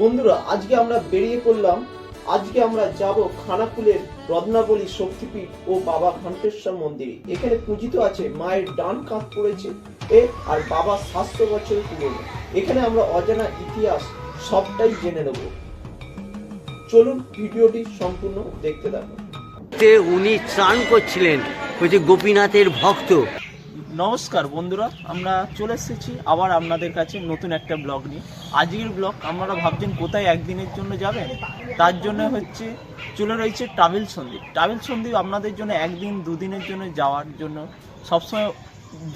বন্ধুরা, আজকে আমরা বেরিয়ে পড়লাম। আজকে আমরা যাব খানাকুলের রত্নাবলী শক্তিপীঠ ও বাবা ঘণ্টেশ্বর মন্দিরে। এখানে পূজিত আছে মায়ের ডান কাঁধ পড়েছে এ আর বাবা সাতশো বছর পুরনো। এখানে আমরা অজানা ইতিহাস সবটাই জেনে নেব। চলুন ভিডিওটি সম্পূর্ণ দেখতে থাকুন। উনি ত্রাণ করছিলেন। ওই যে গোপীনাথের ভক্ত। নমস্কার বন্ধুরা, আমরা চলে এসেছি আবার আপনাদের কাছে নতুন একটা ব্লগ নিয়ে। আজকের ব্লগ আপনারা ভাবছেন কোথায় একদিনের জন্য যাবেন? তার জন্য হচ্ছে চলে রয়েছে ট্রাভেল সন্দীপ। ট্রাভেল সন্দ্বীপ আপনাদের জন্য একদিন, দুদিনের জন্য যাওয়ার জন্য সবসময়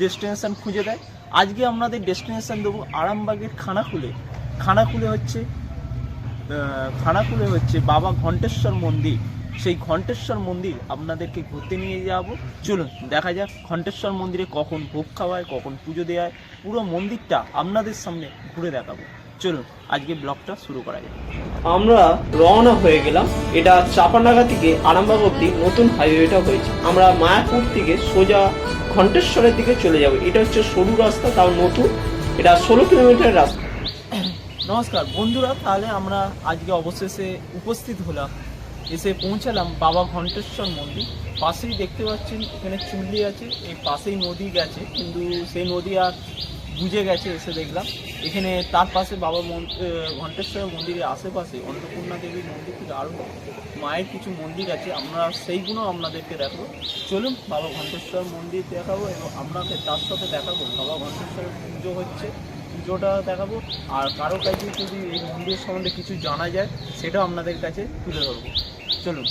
ডেস্টিনেশান খুঁজে দেয়। আজকে আপনাদের ডেস্টিনেশান দেবো আরামবাগের খানাকুলে। খানাকুলে হচ্ছে খানাকুলে হচ্ছে বাবা ঘণ্টেশ্বর মন্দির। সেই ঘণ্টেশ্বর মন্দির আপনাদেরকে ঘুরতে নিয়ে যাব। চলুন দেখা যাক ঘণ্টেশ্বর মন্দিরে কখন ভোগ খাওয়ায় কখন পুজো দেওয়া হয় পুরো মন্দিরটা আপনাদের সামনে ঘুরে দেখাবো। চলুন আজকে ব্লগটা শুরু করা যাক। আমরা রওনা হয়ে গেলাম। এটা চাপানাগা থেকে আরামবাগ অব্দি নতুন হাইওয়েটা হয়েছে। আমরা মায়াপুর থেকে সোজা ঘণ্টেশ্বরের দিকে চলে যাব। এটা হচ্ছে সরু রাস্তা তাও নতুন। এটা ষোলো কিলোমিটার রাস্তা। নমস্কার। বন্ধুরা তাহলে আমরা আজকে অবশেষে উপস্থিত হলাম এসে পৌঁছালাম বাবা ঘণ্টেশ্বর মন্দির। পাশেই দেখতে পাচ্ছেন এখানে চুল্লি আছে এই পাশেই নদী গেছে কিন্তু সেই নদী আর বুঝে গেছে এসে দেখলাম। এখানে তার পাশে বাবা মন- আহ, ঘণ্টেশ্বর মন্দিরের আশেপাশে অন্নপূর্ণা দেবীর মন্দির থেকে আরও মায়ের কিছু মন্দির আছে আমরা সেইগুলো আপনাদেরকে দেখাবো। চলুন বাবা ঘণ্টেশ্বর মন্দির দেখাবো এবং আপনাকে তার সাথে দেখাবো। বাবা ঘণ্টেশ্বরের পুজো হচ্ছে পুজোটা দেখাবো আর কারও কাছে যদি এই মন্দির সম্বন্ধে কিছু জানা যায় সেটাও আপনাদের কাছে তুলে ধরবো। চলুন।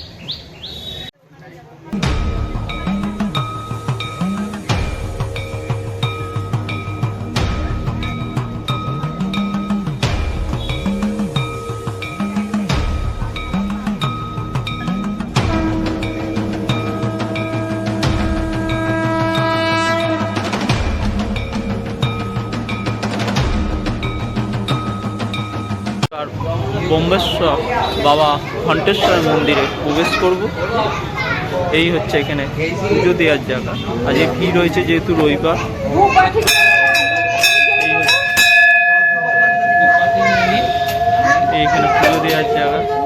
আর বোম্বেশ্বর বাবা ঘণ্টেশ্বর মন্দিরে প্রবেশ করব। এই হচ্ছে এখানে পুজো দেওয়ার জায়গা। আজকে ভিড় রয়েছে যেহেতু রবিবার। এই হচ্ছে- এখানে পুজো দেওয়ার জায়গা।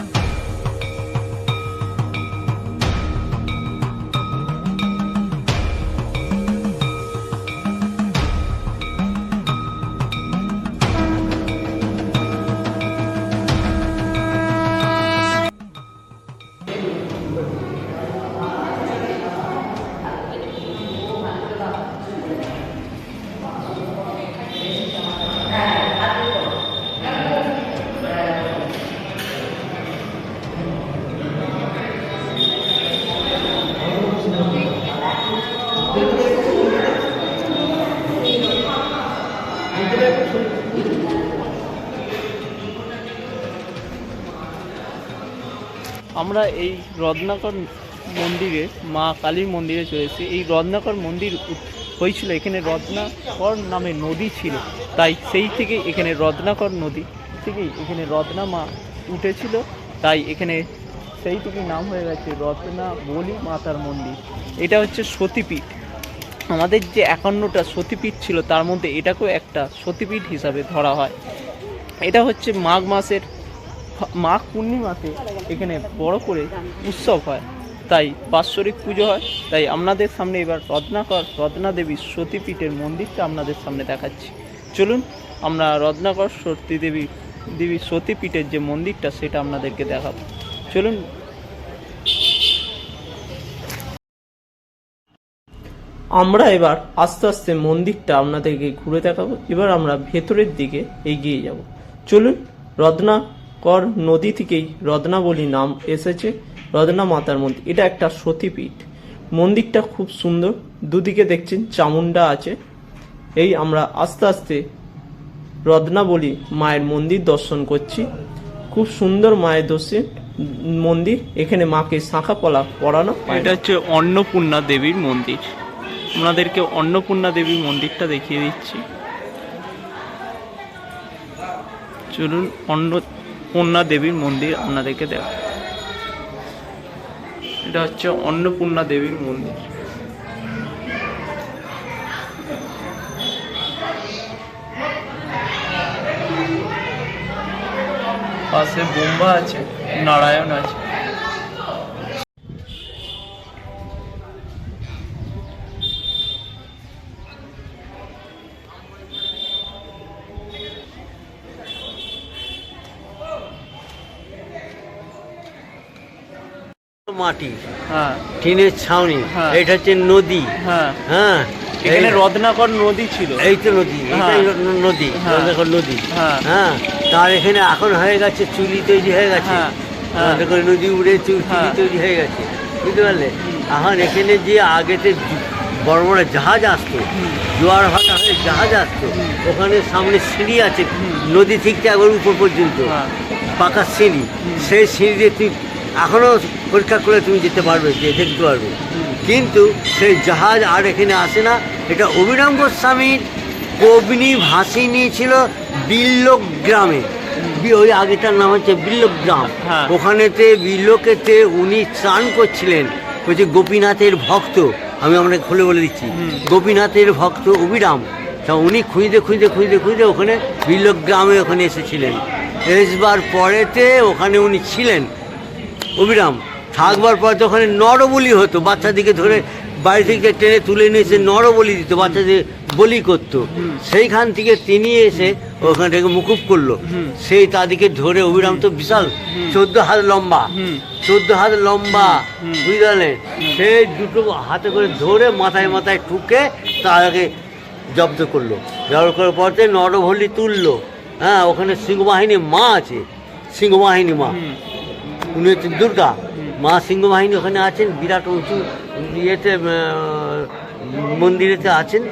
আমরা এই রত্নাকর মন্দিরে, মা কালীর মন্দিরে চলেছি এই রত্নাকর মন্দির হয়েছিল এখানে রত্নাকর নামে নদী ছিল। তাই সেই থেকে এখানে রত্নাকর নদী থেকেই এখানে রত্না মা উঠেছিল। তাই এখানে সেই থেকেই নাম হয়ে গেছে রত্না বলি মাতার মন্দির। এটা হচ্ছে সতীপীঠ। আমাদের যে একান্নটা সতীপীঠ ছিল, তার মধ্যে এটাকেও একটা সতীপীঠ হিসাবে ধরা হয়। এটা হচ্ছে মাঘ মাসের, মাঘ পূর্ণিমাতে এখানে বড় করে উৎসব হয়। তাই বাৎসরিক পুজো হয়। তাই আপনাদের সামনে এবার রত্নাকর, রত্না দেবীর সতীপীঠের মন্দিরটা আপনাদের সামনে দেখাচ্ছি। চলুন, আমরা রত্নাকর সতী দেবী দেবীর সতীপীঠের যে মন্দিরটা, সেটা আপনাদেরকে দেখাবো। চলুন আমরা এবার আস্তে আস্তে মন্দিরটা আপনাদেরকে ঘুরে দেখাবো। এবার আমরা ভেতরের দিকে এগিয়ে যাব। চলুন রত্নাকর নদী থেকেই রত্নাবলী নাম এসেছে, রত্না মাতার মন্দির। এটা একটা সতীপীঠ। মন্দিরটা খুব সুন্দর। দুদিকে দেখছেন চামুন্ডা আছে। এই আমরা আস্তে আস্তে রত্নাবলী মায়ের মন্দির দর্শন করছি। খুব সুন্দর মায়ের দর্শন, মন্দির। এখানে মাকে শাঁখা পলা পড়ানো এটা হচ্ছে অন্নপূর্ণা দেবীর মন্দির। আপনাদেরকে অন্নপূর্ণা দেবীর মন্দিরটা দেখিয়ে দিচ্ছি। চলুন, অন্নপূর্ণা দেবীর মন্দির আপনাদেরকে দেখ এটা হচ্ছে অন্নপূর্ণা দেবীর মন্দির। পাশে বোম্বা আছে, নারায়ণ আছে। মাটি হ্যাঁ। টিনের ছাউনি হ্যাঁ। এটা হচ্ছে নদী। হ্যাঁ। হ্যাঁ এখানে রত্নাকর নদী ছিল। এই তো নদী নদী। দেখো নদী। হ্যাঁ। তার এখানে এখন হয়ে গেছে চুলি তৈরি হয়ে গেছে। হ্যাঁ। নদী উড়ে চুলি। তৈরি হয়ে গেছে বুঝতে পারলে? এখন এখানে যে আগেতে বড় বড় জাহাজ আসতো জোয়ার ভাটা হয়ে জাহাজ আসতো ওখানে সামনে সিঁড়ি আছে নদী থেকে একবার উপর পর্যন্ত। পাকা সিঁড়ি। সেই সিঁড়িতে তুই এখনও পরীক্ষা করে তুমি যেতে পারবে যে দেখতে পারবে। কিন্তু সেই জাহাজ আর এখানে আসে না। এটা অভিরাম গোস্বামীর কবিনী ভাসিনী ছিল বিল্লক গ্রামে ওই আগেটার নাম হচ্ছে বিল্লক গ্রাম হ্যাঁ। ওখানেতে বিল্লকেতে উনি স্নান করছিলেন। যে গোপীনাথের ভক্ত আমি আপনাকে খুলে বলে দিচ্ছি। গোপীনাথের ভক্ত অভিরাম তা উনি খুঁজতে খুঁজতে খুঁজতে খুঁজতে ওখানে বিল্লক গ্রামে ওখানে এসেছিলেন। এসবার পরেতে ওখানে উনি ছিলেন। অভিরাম, থাকবার পর তো ওখানে নরবলি হতো, বাচ্চাদিকে ধরে বাড়ি থেকে টেনে তুলে নিয়ে এসে নরবলি দিত, বাচ্চাদের বলি করতো সেইখান থেকে তিনি এসে ওখান থেকে মুকুব করল সেই তাদেরকে ধরে অবিরাম তো বিশাল, চোদ্দ হাত লম্বা, চোদ্দ হাত লম্বা। বুঝলেন সেই দুটো হাতে করে ধরে মাথায় মাথায় ঠুকে তাকে জব্দ করল জব্দ করার পরে নরবলি তুললো হ্যাঁ ওখানে সিংহবাহিনী মা আছে সিংহবাহিনী মা। উনি হচ্ছেন দুর্গা। মা সিংহবাহিনী ওখানে আছেন, বিরাট উঁচু ইয়েতে মন্দিরেতে আছেন।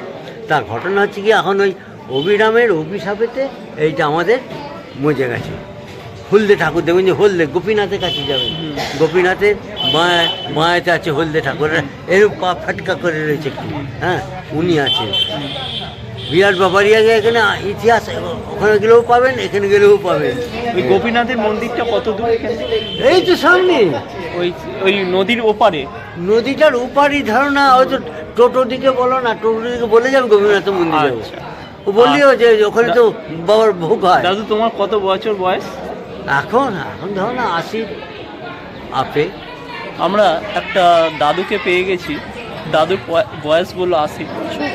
তার ঘটনা হচ্ছে কি, এখন ওই অভিরামের অভিশাপেতে এইটা আমাদের মজে গেছে। হলদে ঠাকুর দেখবেন যে হলদে গোপীনাথের কাছে যাবেন। গোপীনাথের মায়া মায়াতে আছে হলদে ঠাকুর। এরকম পা ফাটকা করে রয়েছে একটু। হ্যাঁ উনি আছেন। বিরাট ব্যাপারিয়া এখানে ইতিহাস ওখানে গেলেও পাবেন এখানে গেলেও পাবেন। ওই গোপীনাথের মন্দিরটা কত দূর এখান এই তো সামনে। ওই ওই নদীর ওপারে। নদীটার ওপারই ধারণা হয়তো টোটো দিকে বলো না টোটো দিকে বলে যাবে গোপীনাথ মন্দির। আচ্ছা। ও বললিও যে ওখানে তো বাবার ভোগ হয়। দাদু তোমার কত বছর বয়স? এখন এখন ধরো না আশি। আপে? আমরা একটা দাদুকে পেয়ে গেছি। দাদুর বয়স বলল আশি। বছর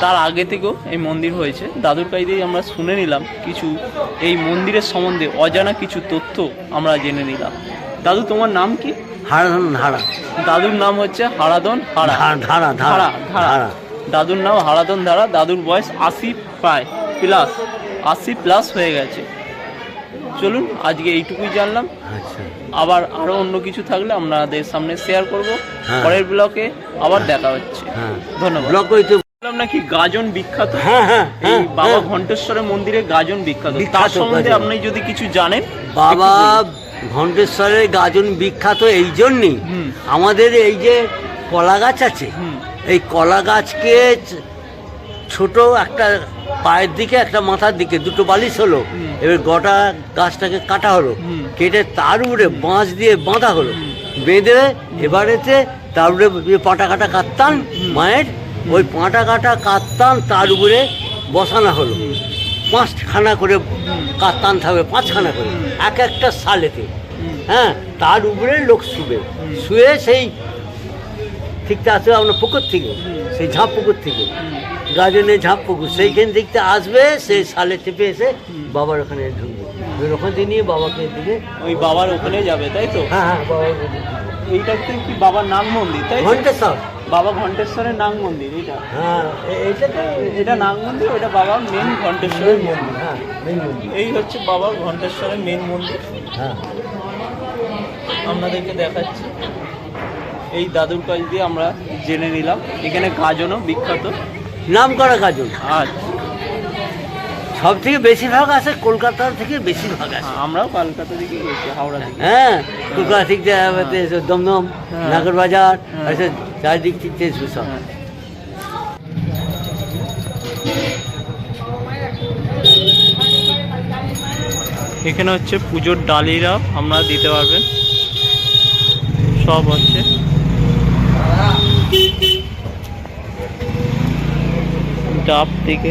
তার আগে থেকেও এই মন্দির হয়েছে। দাদুর কাছ আমরা শুনে নিলাম কিছু এই মন্দিরের সম্বন্ধে অজানা কিছু তথ্য আমরা জেনে নিলাম। দাদু তোমার নাম কি? হাড়া হারা। দাদুর নাম হচ্ছে হারাদন হারা। ধারা ধারা ধারা দাদুর নাম হারাদন ধারা। দাদুর বয়স আশি প্রায় প্লাস আশি প্লাস হয়ে গেছে। চলুন আজকে এইটুকুই জানলাম। আচ্ছা। আবার আরও অন্য কিছু থাকলে আপনাদের সামনে শেয়ার করব। হ্যাঁ। পরের ব্লকে আবার দেখা হচ্ছে। হ্যাঁ। ধন্যবাদ। ব্লক হইতে বললাম নাকি গাজন বিখ্যাত? হ্যাঁ হ্যাঁ এই বাবা। ঘণ্টেশ্বরের মন্দিরে গাজন বিখ্যাত। তার সম্বন্ধে আপনি যদি কিছু জানেন বাবা ঘণ্টেশ্বরের গাজন বিখ্যাত এই জন্যই। আমাদের এই যে কলা গাছ আছে। এই কলা গাছকে ছোট একটা পায়ের দিকে একটা মাথার দিকে দুটো বালিশ হলো। এবার গোটা গাছটাকে কাটা হলো। কেটে তার উপরে বাঁশ দিয়ে বাঁধা হলো। বেঁধে এবারেতে তার উপরে পাটা কাটা কাত্তান মায়ের ওই পাটা কাটা কাত্তান তার উপরে বসানো হলো। পাঁচখানা করে কাত্তান থাকবে পাঁচখানা করে। এক একটা সালেতে। হ্যাঁ তার উপরে লোক শুবে। শুয়ে সেই ঠিকতে আসবে আপনার পুকুর থেকে। সেই ঝাঁপ পুকুর থেকে। গাজনে ঝাঁপ পুকুর। সেইখান থেকে আসবে সেই সালে চেপে এসে বাবার ওখানে ঢুকবে। ওখান থেকে নিয়ে বাবাকে দিকে ওই বাবার ওখানে যাবে তাই তো? হ্যাঁ হ্যাঁ বাবা এইটাতে কি বাবার নাম মন্দির তাই? ঘন্টেশ্বর। বাবা ঘণ্টেশ্বরের নাং মন্দির এটা হ্যাঁ এ- এইটা তো এটা নাগ মন্দির ওটা বাবার মেন ঘণ্টেশ্বরের মন্দির হ্যাঁ main মন্দির। এই হচ্ছে বাবার ঘণ্টেশ্বরের মেন মন্দির। হ্যাঁ। আপনাদেরকে দেখাচ্ছি। এই দাদুর কাছ দিয়ে আমরা জেনে নিলাম। এখানে গাজনও বিখ্যাত। নাম করা আচ্ছা। সব থেকে বেশিরভাগ আসে কলকাতা থেকে বেশিরভাগ আসে। আমরাও কলকাতা থেকে গেছি হাওড়া দিকে। হ্যাঁ কলকাতা থেকে দমদম হ্যাঁ। নাগর বাজার হ্যাঁ। এসে চারিদিক থেকে সব। হ্যাঁ। এখানে হচ্ছে পুজোর ডালিরা আপনারা দিতে পারবেন। সব হচ্ছে। ডাব থেকে